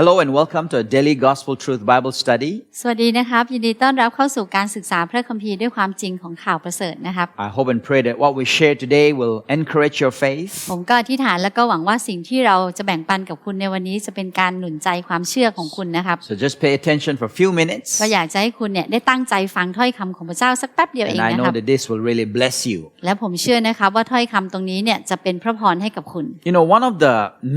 Hello and welcome to a daily gospel truth Bible study. สวัสดีนะครับ ยินดีต้อนรับเข้าสู่การศึกษาพระคัมภีร์ด้วยความจริงของข่าวประเสริฐนะครับ I hope and pray that what we share today will encourage your faith ผมก็อธิษฐานแล้วก็หวังว่าสิ่งที่เราจะแบ่งปันกับคุณในวันนี้จะเป็นการหนุนใจความเชื่อของคุณนะครับ So just pay attention for a few minutes. ก็อยากจะให้คุณเนี่ยได้ตั้งใจฟังถ้อยคำของพระเจ้าสักแป๊บเดียวเอง And I นะค know รับ that this will really bless you. และผมเชื่อนะครับว่าถ้อยคำตรงนี้เนี่ยจะเป็นพระพรให้กับคุณ You know, one of the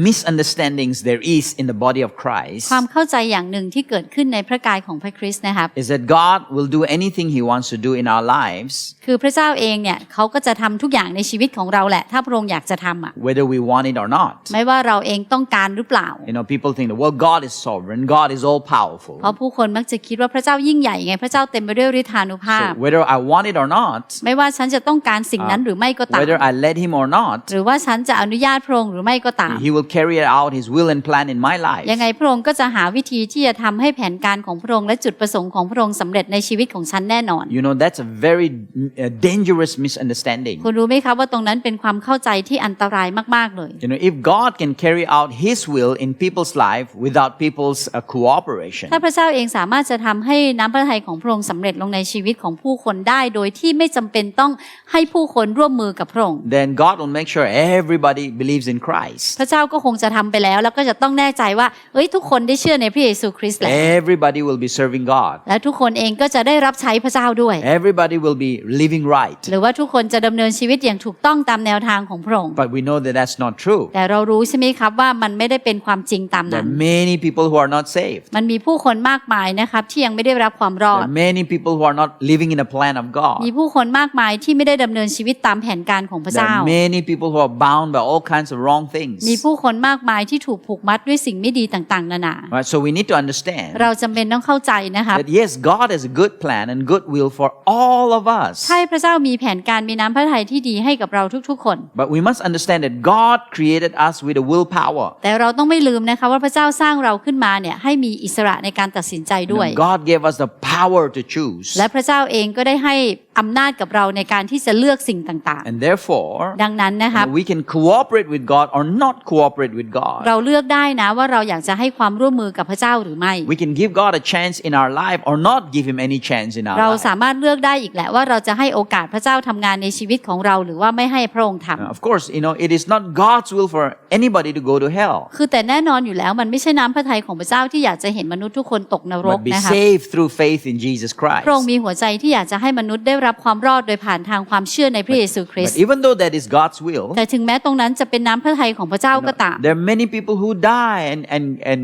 misunderstandings there is in the body of Christ ความเข้าใจอย่างหนึ่งที่เกิดขึ้นในพระกายของพระคริสต์นะครับ is that God will do anything He wants to do in our lives, คือพระเจ้าเองเนี่ยเขาก็จะทำทุกอย่างในชีวิตของเราแหละ ถ้าพระองค์อยากจะทำอะ whether we want it or not. ไม่ว่าเราเองต้องการหรือเปล่า You know, people think that, well, God is sovereign, God is all powerful. เพราะผู้คนมักจะคิดว่าพระเจ้ายิ่งใหญ่ไงพระเจ้าเต็มไปด้วยฤทธานุภาพ So whether I want it or not, ไม่ว่าฉันจะต้องการสิ่งนั้นหรือไม่ก็ตาม whether I let Him or not, หรือว่าฉันจะอนุญาตพระองค์หรือไม่ก็ตาม He will carry out His will and plan in my life. ยังไงพระองค์ก็จะหาวิธีที่จะทำให้แผนการของพระองค์และจุดประสงค์ของพระองค์สำเร็จในชีวิตของฉันแน่นอน You know, that's a very uh, dangerous misunderstanding. คุณรู้ไหมครับว่าตรงนั้นเป็นความเข้าใจที่อันตรายมากๆเลย You know, if God can carry out His will in people's life without people's uh, cooperation, ถ้าพระเจ้าเองสามารถจะทำให้น้ำพระทัยของพระองค์สำเร็จลงในชีวิตของผู้คนได้ โดยที่ไม่จำเป็นต้องให้ผู้คนร่วมมือกับพระองค์ then God will make sure everybody believes in Christ. พระเจ้าก็คงจะทำไปแล้วแล้วก็จะต้องแน่ใจว่าเอ้ยทุกคนได้เชื่อในพระเยซูคริสต์แล้ว Everybody will be serving God. และทุกคนเองก็จะได้รับใช้พระเจ้าด้วย Everybody will be living right. หรือว่าทุกคนจะดำเนินชีวิตอย่างถูกต้องตามแนวทางของพระองค์ But we know that that's not true. แต่เรารู้ใช่ไหมครับว่ามันไม่ได้เป็นความจริงตาม There นั้น are many people who are not saved. มันมีผู้คนมากมายนะครับที่ยังไม่ได้รับความรอ There ด are many people who are not living in the plan of มี God. ผู้คนมากมายที่ไม่ได้ดำเนินชีวิตตามแผนการของพระ There เจ้า are many people who are bound by all kinds of wrong things. มีผู้คนมากมายที่ถูกผูกมัดด้วยสิ่งไม่ดีต่างๆนานา Right? So we need to understand เราจำเป็นต้องเข้าใจนะครับ that yes, God has a good plan and good will for all of us. ใช่พระเจ้ามีแผนการมีน้ำพระทัยที่ดีให้กับเราทุกๆคน But we must understand that God created us with a willpower. แต่เราต้องไม่ลืมนะคะว่าพระเจ้าสร้างเราขึ้นมาเนี่ยให้มีอิสระในการตัดสินใจด้วย And God gave us the power to choose. และพระเจ้าเองก็ได้ให้ อำนาจกับเราในการที่จะเลือกสิ่งต่าง And therefore, ๆ ดังนั้นนะครับ we can cooperate with God or not cooperate with God. เราเลือกได้นะว่าเราอยากจะให้ความร่วมมือกับพระเจ้าหรือไม่ We can give God a chance in our life or not give Him any chance in our เรา life. สามารถเลือกได้อีกแหละว่าเราจะให้โอกาสพระเจ้าทำงานในชีวิตของเราหรือว่าไม่ให้พระองค์ทำ Of course, you know, it is not God's will for anybody to go to hell, คือแต่แน่นอนอยู่แล้วมันไม่ใช่น้ำพระทัยของพระเจ้าที่อยากจะเห็นมนุษย์ทุกคนตกนรก but be นะคะ saved through faith in Jesus พระองค์ Christ. มีหัวใจที่อยากจะให้มนุษย์ได้รับความรอดโดยผ่านทางความเชื่อในพระเยซูคริส But ต์ even though that is God's will, แต่ถึงแม้ตรงนั้นจะเป็นน้ำพระทัยของพระเจ้าก็ตาม there are many people who die and, and, and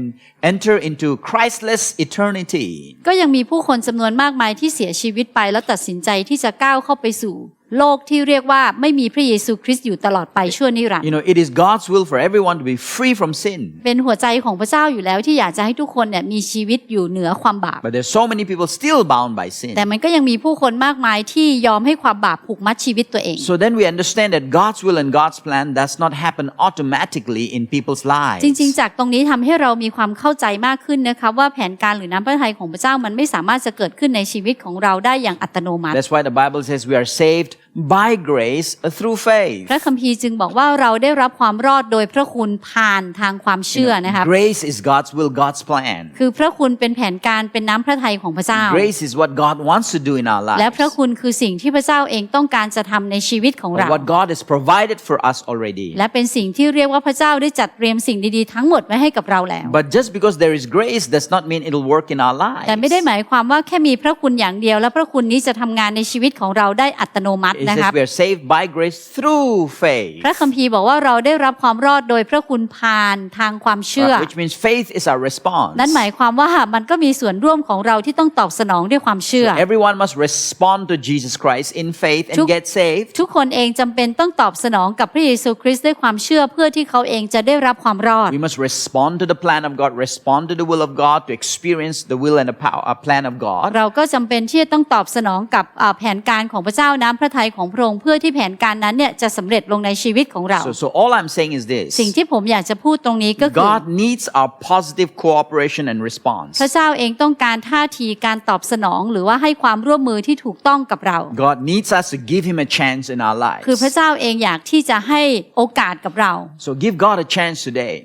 enter into Christless eternity. ก็ยังมีผู้คนจำนวนมากมายที่เสียชีวิตไปแล้วตัดสินใจที่จะก้าวเข้าไปสู่ โลกที่เรียกว่าไม่มีพระเยซูคริสต์อยู่ตลอดไปชั่วนิรันด You ร์ know, it is God's will for everyone to be free from sin. เป็นหัวใจของพระเจ้าอยู่แล้วที่อยากจะให้ทุกคนเนี่ยมีชีวิตอยู่เหนือความบาป But there's so many people still bound by sin. แต่มันก็ยังมีผู้คนมากมายที่ยอมให้ความบาปผูกมัดชีวิตตัวเอง So then we understand that God's will and God's plan does not happen automatically in people's lives. จริงๆ จากตรงนี้ทำให้เรามีความเข้าใจมากขึ้นนะคะว่าแผนการหรือน้ำพระทัยของพระเจ้ามันไม่สามารถจะเกิดขึ้นในชีวิตของเราได้อย่างอัตโนมัติ That's why the Bible says we are saved by grace through faith. พระคัมภีร์จึงบอกว่าเราได้รับความรอดโดยพระคุณผ่านทางความเชื่อนะคะ Grace is God's will, God's plan. คือพระคุณเป็นแผนการเป็นน้ำพระทัยของพระเจ้า Grace is what God wants to do in our และ lives. พระคุณคือสิ่งที่พระเจ้าเองต้องการจะทำในชีวิตของเรา What God has provided for us already. และเป็นสิ่งที่เรียกว่าพระเจ้าได้จัดเตรียมสิ่งดีๆทั้งหมดไว้ให้กับเราแล้ว But just because there is grace does not mean it'll work in our แต่ไม่ได้ lives. หมายความว่าแค่มีพระคุณอย่างเดียว และพระคุณนี้จะทำงานในชีวิตของเราได้อัตโนมัติ It นะครับ says we are saved by grace through faith. พระคัมภีร์บอกว่าเราได้รับความรอดโดยพระคุณผ่านทางความเชื่อ Which means faith is our response. นั่นหมายความว่ามันก็มีส่วนร่วมของเราที่ต้องตอบสนองด้วยความเชื่อ Everyone must respond to Jesus Christ in faith and Tuk- get saved. ทุกคนเองจำเป็นต้องตอบสนองกับพระเยซูคริสต์ด้วยความเชื่อเพื่อที่เขาเองจะได้รับความรอด We must respond to the plan of God, respond to the will of God to experience the will and the power, uh, plan of God. เราก็จำเป็นที่จะต้องตอบสนองกับอ่าแผนการของพระเจ้าน้ำพระทัยของพระองค์เพื่อที่แผนการนั้นเนี่ยจะสำเร็จลงในชีวิตของเรา So, so all I'm saying is this สิ่งที่ผมอยากจะพูดตรงนี้ก็คือ God needs our positive cooperation and response. พระเจ้าเองต้องการท่าทีการตอบสนองหรือว่าให้ความร่วมมือที่ถูกต้องกับเรา God needs us to give Him a chance in our คือพระ lives. เจ้าเองอยากที่จะให้โอกาสกับเรา So give God a chance today.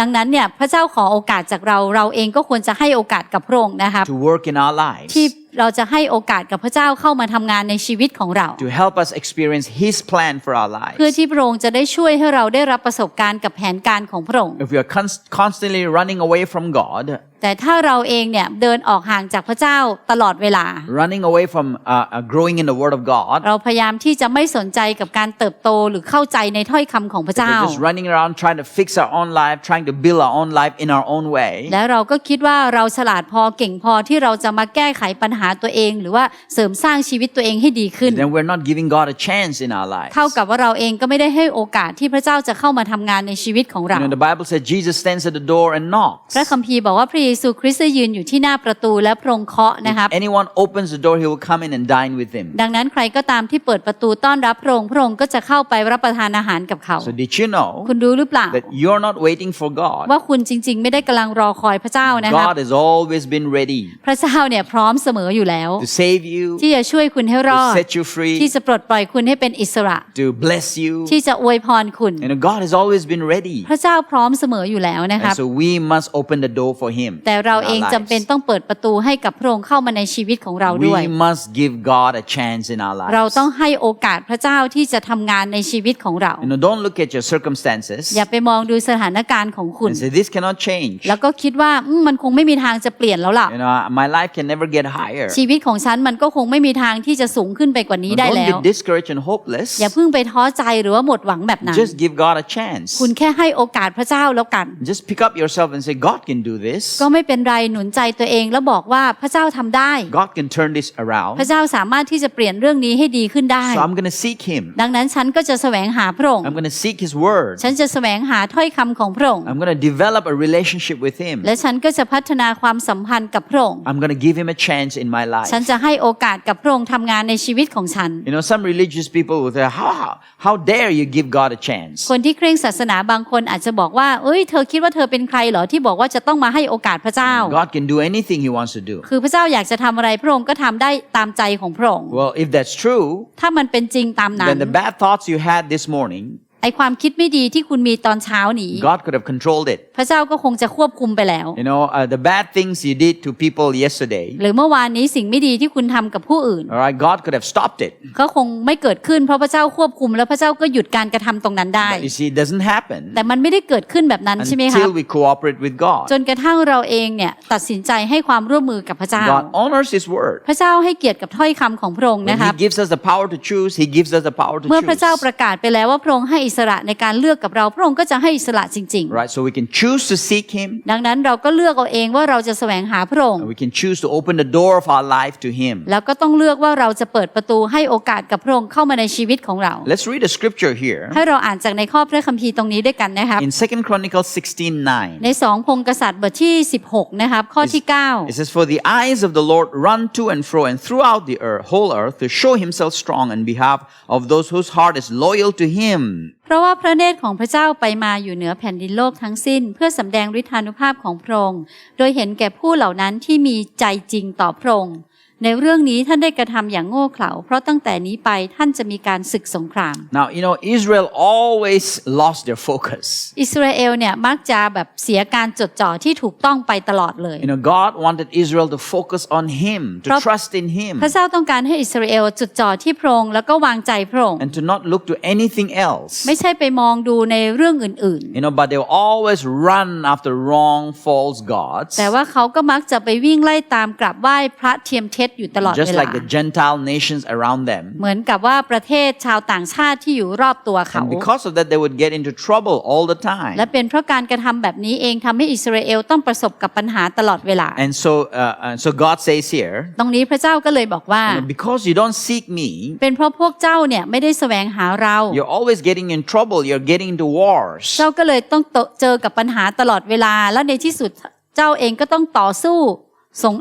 ดังนั้นเนี่ยพระเจ้าขอโอกาสจากเราเราเองก็ควรจะให้โอกาสกับพระองค์นะครับ to work in our lives, ที่ เราจะให้โอกาสกับพระเจ้าเข้ามาทำงานในชีวิตของเรา to help us experience His plan for our lives. เพื่อที่พระองค์จะได้ช่วยให้เราได้รับประสบการณ์กับแผนการของพระองค์ If we are const- constantly running away from God, แต่ถ้าเราเองเนี่ยเดินออกห่างจากพระเจ้าตลอดเวลา running away from uh, uh, growing in the Word of God, เราพยายามที่จะไม่สนใจกับการเติบโตหรือเข้าใจในถ้อยคำของพระ if เจ้า we're just running around trying to fix our own life, trying to build our own life in our own way, และเราก็คิดว่าเราฉลาดพอเก่งพอที่เราจะมาแก้ไขปัญหาตัวเอง หรือว่าเสริมสร้างชีวิตตัวเองให้ดีขึ้น then we're not giving God a chance in our lives. เท่ากับว่าเราเองก็ไม่ได้ให้โอกาสที่พระเจ้าจะเข้ามาทำงานในชีวิตของเรา You know, the Bible says Jesus stands at the door and knocks. พระคัมภีร์บอกว่าพระเยซูคริสต์ได้ยืนอยู่ที่หน้าประตูและพระองค์เคาะนะครับ If anyone opens the door, he will come in and dine with him. ดังนั้นใครก็ตามที่เปิดประตูต้อนรับพระองค์พระองค์ก็จะเข้าไปรับประทานอาหารกับเขา So did you know คุณรู้หรือเปล่า that you're not waiting for God? ว่าคุณจริง ๆ ไม่ได้กำลังรอคอยพระเจ้านะครับ God has always been ready พระเจ้าเนี่ยพร้อมเสมออยู่แล้ว to save you, ที่จะช่วยคุณให้รอ to ด set you free, ที่จะปลดปล่อยคุณให้เป็นอิสระ to bless you. ที่จะอวยพรคุณ You know, God has always been ready. พระเจ้าพร้อมเสมออยู่แล้วนะครับ And so we must open the door for Him. แต่เรา in เอง our จำเป็น lives. ต้องเปิดประตูให้กับพระองค์เข้ามาในชีวิตของเราด้วย We must give God a chance in our เรา lives. ต้องให้โอกาสพระเจ้าที่จะทำงานในชีวิตของเรา You know, don't look at your circumstances อย่าไปมองดูสถานการณ์ของคุณ and say, This cannot change. แล้วก็คิดว่าอืมมันคงไม่มีทางจะเปลี่ยนแล้วล่ะ You know, my life can never get higher. ชีวิตของฉันมันก็คงไม่มีทางที่จะสูงขึ้นไปกว่านี้ No, ได้ Don't แล้ว get discouraged and hopeless. อย่าเพิ่งไปท้อใจหรือว่าหมดหวังแบบนั้น Just give God a chance. คุณแค่ให้โอกาสพระเจ้าแล้วกัน Just pick up yourself and say, God can do this. ก็ไม่เป็นไรหนุนใจตัวเองแล้วบอกว่าพระเจ้าทำได้ God can turn this พระ around. เจ้าสามารถที่จะเปลี่ยนเรื่องนี้ให้ดีขึ้นได้ So I'm going to seek Him. ดังนั้นฉันก็จะแสวงหาพระองค์ I'm going to seek His Word. ฉันจะแสวงหาถ้อยคำของพระองค์ I'm going to develop a relationship with Him. และฉันก็จะพัฒนาความสัมพันธ์กับพระองค์ I'm going to give Him a chance in my life. ฉันจะให้โอกาสกับพระองค์ทำงานในชีวิตของฉัน You know, some religious people will say, how, how, how dare you give God a chance? คนที่เคร่งศาสนาบางคนอาจจะบอกว่าเอ้ยเธอคิดว่าเธอเป็นใครเหรอที่บอกว่าจะต้องมาให้โอกาสพระเจ้า God can do anything He wants to do. คือพระเจ้าอยากจะทำอะไรพระองค์ก็ทำได้ตามใจของพระองค์ Well, if that's true, ถ้ามันเป็นจริงตามนั้น then the bad thoughts you had this morning, ไอความคิดไม่ดีที่คุณมีตอนเช้านี้ God could have controlled it. พระเจ้าก็คงจะควบคุมไปแล้ว You know, uh, the bad things you did to people yesterday, หรือเมื่อวานนี้สิ่งไม่ดีที่คุณทำกับผู้อื่น all right, God could have stopped it. ก็คงไม่เกิดขึ้นเพราะพระเจ้าควบคุม แล้วพระเจ้าก็หยุดการกระทำตรงนั้นได้ But you see, it doesn't happen แต่มันไม่ได้เกิดขึ้นแบบนั้นใช่ไหมคะ until we cooperate with God. จนกระทั่งเราเองเนี่ยตัดสินใจให้ความร่วมมือกับพระเจ้า God honors His word. พระเจ้าให้เกียรติกับถ้อยคำของพระองค์ When นะครับ He gives us the power to choose, He gives us the power to เมื่อพระเจ้า choose. ประกาศไปแล้วว่าพระองค์ให้อิสระในการเลือกกับเราพระองค์ก็จะให้อิสระจริง Right? So we can choose to seek Him. ๆ ดังนั้นเราก็เลือกเอาเองว่าเราจะแสวงหาพระองค์ And we can choose to open the door of our life to Him. แล้วก็ต้องเลือกว่าเราจะเปิดประตูให้โอกาสกับพระองค์เข้ามาในชีวิตของเรา Let's read a scripture here ให้เราอ่านจากในข้อพระคัมภีร์ตรงนี้ด้วยกันนะครับ in 2 Chronicles 16ในสองพงศ์กษัตริย์บทที่ 16 นะครับ ข้อที่ 9. It says, For the eyes of the Lord run to and fro and throughout the earth, whole earth to show Himself strong on behalf of those whose heart is loyal to Him. เพราะว่าพระเนตรของพระเจ้าไปมาอยู่เหนือแผ่นดินโลกทั้งสิ้น เพื่อสำแดงฤทธานุภาพของพระองค์ โดยเห็นแก่ผู้เหล่านั้นที่มีใจจริงต่อพระองค์ ในเรื่องนี้ท่านได้กระทำอย่างโง่เขลาเพราะตั้งแต่นี้ไปท่านจะมีการศึกสงคราม Now, you know, Israel always lost their focus. อิสราเอลเนี่ยมักจะแบบเสียการจดจ่อที่ถูกต้องไปตลอดเลย You know, God wanted Israel to focus on Him, to Prop- trust in Him, พระเจ้าต้องการให้อิสราเอลจดจ่อที่พระองค์แล้วก็วางใจพระองค์ and to not look to anything else. ไม่ใช่ไปมองดูในเรื่องอื่น You know, but they will always run after wrong, false gods, ๆแต่ว่าเขาก็มักจะไปวิ่งไล่ตามกราบไหว้พระเทียมเท็จอยู่ตลอด just เวลา like the Gentile nations around them. เหมือนกับว่าประเทศชาวต่างชาติที่อยู่รอบตัวเขา And because of that, they would get into trouble all the time. และเป็นเพราะการกระทำแบบนี้เองทำให้อิสราเอลต้องประสบกับปัญหาตลอดเวลา And so, uh, and so God says here, ตรงนี้พระเจ้าก็เลยบอกว่า you know, because you don't seek me, เป็นเพราะพวกเจ้าเนี่ยไม่ได้แสวงหาเรา you're always getting in trouble. You're getting into wars. เจ้าก็เลยต้องเจอกับปัญหาตลอดเวลา แล้วในที่สุดเจ้าเองก็ต้องต่อสู้สง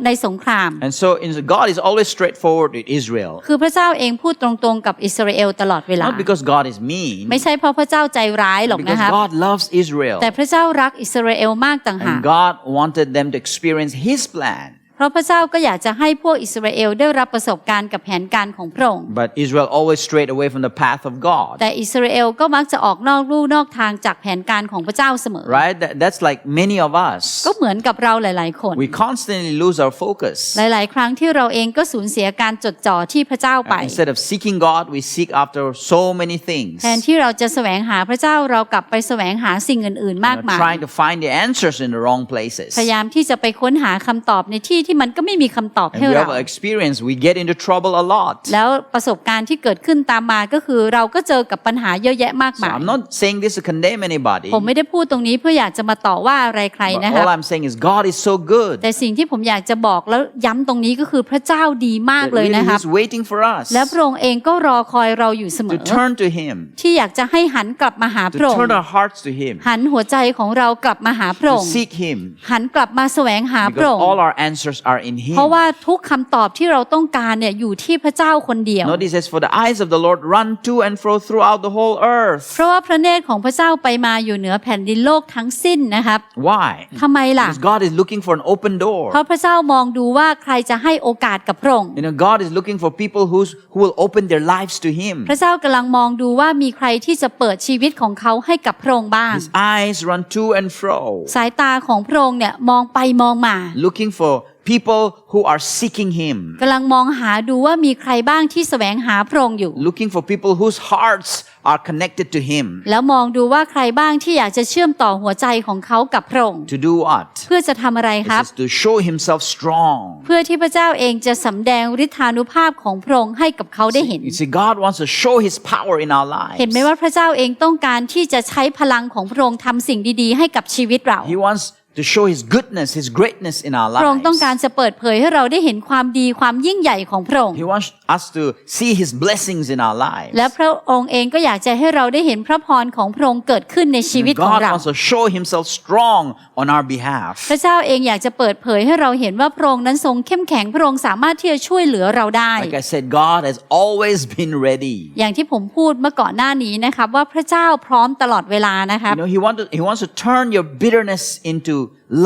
ในสงคราม And so in- God is always straightforward with Israel. คือพระเจ้าเองพูดตรงๆกับอิสราเอลตลอดเวลา Not because God is mean, ไม่ใช่เพราะพระเจ้าใจร้ายหรอก because นะครับ God loves Israel. แต่พระเจ้ารักอิสราเอลมากต่างหาก And God wanted them to experience His plan. พราะพระเจ้าก็อยากจะให้พวกอิสราเอลได้รับประสบการณ์กับแผนการของพระองค์ But Israel always strayed away from the path of God. แต่อิสราเอลก็มักจะออกนอกลู่นอกทางจากแผนการของพระเจ้าเสมอ Right? That- that's like many of ก็ us. เหมือนกับเราหลาย ๆ คน We constantly lose our focus. หลาย ๆ ครั้งที่เราเองก็สูญเสียการจดจ่อที่พระเจ้าไป Instead of seeking God, we seek after so many things. แทนที่เราจะแสวงหาพระเจ้าเรากลับไปแสวงหาสิ่งอื่น ๆ มาก We're มาย trying to find the answers in the wrong places. พยายามที่จะไปค้นหาคำตอบในที่ที่มันก็ไม่มีคำตอบ And ให้ we เรา have experience, we get into trouble a lot. แล้วประสบการณ์ที่เกิดขึ้นตามมาก็คือเราก็เจอกับปัญหาเยอะแยะมาก So มาย I'm not saying this to condemn anybody. ผมไม่ได้พูดตรงนี้เพื่ออยากจะมาต่อว่าอะไรใคร But นะครับ all I'm saying is God is so good. แต่สิ่งที่ผมอยากจะบอกแล้วย้ำตรงนี้ก็คือพระเจ้าดีมาก that เลย really นะครับ He's waiting for us และพระองค์เองก็รอคอยเราอยู่เสม to อ turn to Him, ที่อยากจะให้หันกลับมาหาพ to ระองค์ turn our hearts to Him, หันหัวใจของเรากลับมาหาพระอ to งค์ seek Him, หันกลับมาแสวงหาพระ because องค์ all our answers are in เพราะ Him. ว่าทุกคำตอบที่เราต้องการเนี่ยอยู่ที่พระเจ้าคนเดียว Notice says, For the eyes of the Lord run to and fro throughout the whole เพ earth. ราะว่าพระเนตรของพระเจ้าไปมาอยู่เหนือแผ่นดินโลกทั้งสิ้นนะครับ Why? ทำไมล่ะ Because God is looking for an open เพ door. ราะพระเจ้ามองดูว่าใครจะให้โอกาสกับพระองค์ You know, God is looking for people who's, who will open their lives to Him. พระเจ้ากำลังมองดูว่ามีใครที่จะเปิดชีวิตของเขาให้กับพระองค์บ้าง His eyes run to and fro, สายตาของพระองค์เนี่ยมองไปมองมา looking for people who are seeking Him, กำลังมองหาดูว่ามีใครบ้างที่แสวงหาพระองค์อยู่ looking for people whose hearts are connected to Him. แล้วมองดูว่าใครบ้างที่อยากจะเชื่อมต่อหัวใจของเขากับพระองค์ To do what? เพื่อจะทำอะไรครับ This is to show Himself strong. เพื่อที่พระเจ้าเองจะสำแดงฤทธานุภาพของพระองค์ให้กับเขาได้เห็น You see, God wants to show His power in our เห็นไหม lives. ว่าพระเจ้าเองต้องการที่จะใช้พลังของพระองค์ทำสิ่งดีๆ ให้กับชีวิตเรา He wants to show His goodness, His greatness in our พระองค์ต้องการ lives. จะเปิดเผยให้เราได้เห็นความดีความยิ่งใหญ่ของพระองค์ He wants us to see His blessings in our lives. และพระองค์เองก็อยากจะให้เราได้เห็นพระพรของพระองค์เกิดขึ้นในชีวิตของ God เรา wants to show Himself strong on our behalf. พระเจ้าเองอยากจะเปิดเผยให้เราเห็นว่าพระองค์นั้นทรงเข้มแข็งพระองค์สามารถที่จะช่วยเหลือเราได้ Like I said, God has always been ready. อย่างที่ผมพูดเมื่อก่อนหน้านี้นะครับว่าพระเจ้าพร้อมตลอดเวลานะครับ You know, He wants to, He wants to turn your bitterness into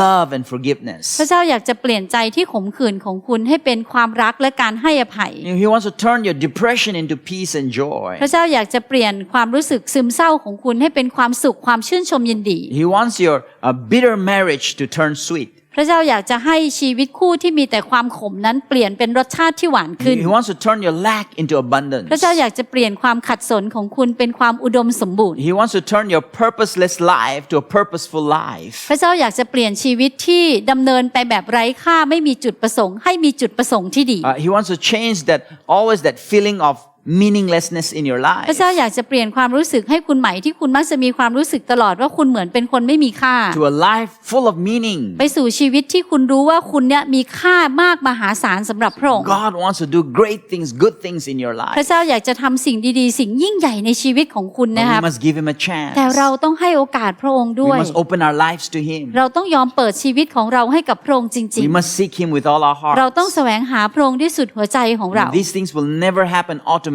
love and forgiveness. พระเจ้าอยากจะเปลี่ยนใจที่ขมขื่นของคุณให้เป็นความรักและการให้อภัย You know, He wants to turn your depression into peace and joy. พระเจ้าอยากจะเปลี่ยนความรู้สึกซึมเศร้าของคุณให้เป็นความสุขความชื่นชมยินดี He wants your uh, bitter marriage to turn sweet. พระเจ้าอยากจะให้ชีวิตคู่ที่มีแต่ความขมนั้นเปลี่ยนเป็นรสชาติที่หวานขึ้น He, he wants to turn your lack into abundance. พระเจ้าอยากจะเปลี่ยนความขัดสนของคุณเป็นความอุดมสมบูรณ์ He wants to turn your purposeless life to a purposeful life. พระเจ้าอยากจะเปลี่ยนชีวิตที่ดำเนินไปแบบไร้ค่าไม่มีจุดประสงค์ ให้มีจุดประสงค์ที่ดี Uh, he wants to change that always that feeling of meaninglessness in your พระ life เจ้าอยากจะเปลี่ยนความรู้สึกให้คุณใหม่ที่คุณมักจะมีความรู้สึกตลอดว่าคุณเหมือนเป็นคนไม่มีค่า to a life full of meaning. ไปสู่ชีวิตที่คุณรู้ว่าคุณเนี่ยมีค่ามากมหาศาลสำหรับพระองค์ God wants to do great things, good things in your พระ life. เจ้าอยากจะทำสิ่งดีๆ สิ่งยิ่งใหญ่ในชีวิตของคุณ But นะครับ we must give him a chance. แต่เราต้องให้โอกาสพระองค์ด้ We วย must open our lives to him. เราต้องยอมเปิดชีวิตของเราให้กับพระองค์จริง We must seek him with all our ๆเราต้อง hearts. แสวงหาพระองค์ด้วยสุดหัวใจของเรา These things will never happen automatically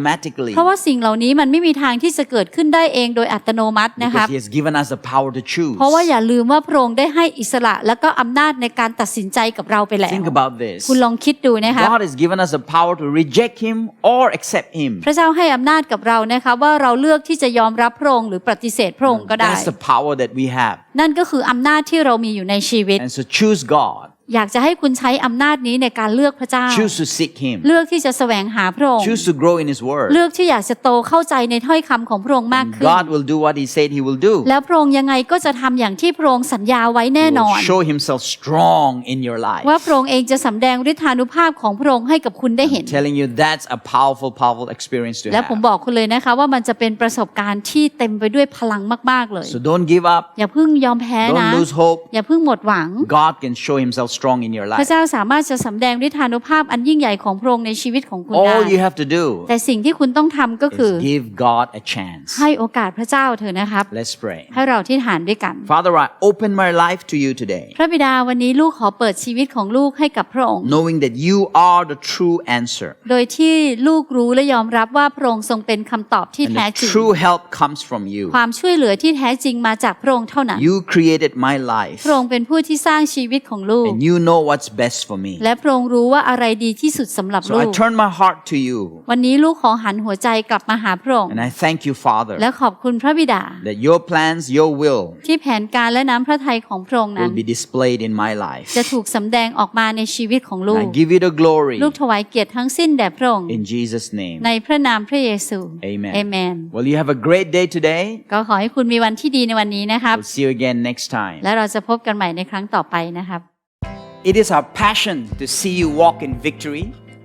เพราะว่าสิ่งเหล่านี้มันไม่มีทางที่จะเกิดขึ้นได้เองโดยอัตโนมัตินะครับ because he has given us the power to choose. เพราะว่าอย่าลืมว่าพระองค์ได้ให้อิสระ และก็อำนาจในการตัดสินใจกับเราไปแล้ว Think about this. คุณลองคิดดูนะครับ God has given us the power to reject him or accept him. พระเจ้าให้อำนาจกับเรานะคะว่าเราเลือกที่จะยอมรับพระองค์หรือปฏิเสธพระองค์ก็ได้ That's the power that we have. นั่นก็คืออำนาจที่เรามีอยู่ในชีวิต And so choose God. อยากจะให้คุณใช้อำนาจนี้ในการเลือกพระเจ้า Choose to seek him. เลือกที่จะแสวงหาพระองค์ Choose to grow in his word. เลือกที่อยากจะโตเข้าใจในถ้อยคำของพระองค์มากขึ้น God will do what he said he will do. แล้วพระองค์ยังไงก็จะทำอย่างที่พระองค์สัญญาไว้แน่ He นอ will น show himself strong in your life. ว่าพระองค์เองจะสำแดงฤทธานุภาพของพระองค์ให้กับคุณได้เห็น Telling you that's a powerful, powerful experience to และผม have. บอกคุณเลยนะคะว่ามันจะเป็นประสบการณ์ที่เต็มไปด้วยพลังมาก ๆเลย So don't give up. อย่าเพิ่งยอมแพ้นะ Don't lose hope. อย่าเพิ่งหมดหวัง God can show himself strong in your พระ life. เจ้าสามารถจะสำแดงฤทธานุภาพอันยิ่งใหญ่ของพระองค์ในชีวิตของคุณได้ All you have to do แต่สิ่งที่คุณต้องทำก็คือ is give God a chance. ให้โอกาสพระเจ้าเถอะนะครับ Let's pray. ให้เราที่ฐานด้วยกัน Father, I open my life to you today, พระบิดาวันนี้ลูกขอเปิดชีวิตของลูกให้กับพระองค์ knowing that you are the true answer. โดยที่ลูกรู้และยอมรับว่าพระองค์ทรงเป็นคำตอบที่ And แท้ the จริง true help comes from you. ความช่วยเหลือที่แท้จริงมาจากพระองค์เท่านั้น You created my life. พระองค์เป็นผู้ที่สร้างชีวิตของลูก And you know what's best for me. และพระองค์รู้ว่าอะไรดีที่สุดสำหรับ So ลู I ก turn my heart to you วันนี้ลูกขอหันหัวใจกลับมาหาพระองค์ and I thank you, Father, และขอบคุณพระบิดา that your plans, your will ที่แผนการและน้ำพระทัยของพระองค์นั้น will be displayed in my life. จะถูกสำแดงออกมาในชีวิตของลู And ก I give you the glory ลูกถวายเกียรติทั้งสิ้นแด่พระองค์ in Jesus' name. ในพระนามพระเยซู Amen. เอเมน Well, you have a great day today. ก็ขอให้คุณมีวันที่ดีในวันนี้นะครับ We'll see you again next time. และเราจะพบกันใหม่ในครั้งต่อไปนะครับ It is our passion to see you walk in victory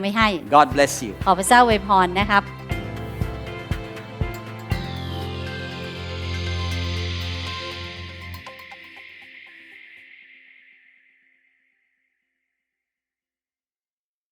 ไว้ให้ God bless you. ขอพระเจ้าอวยพรนะครับ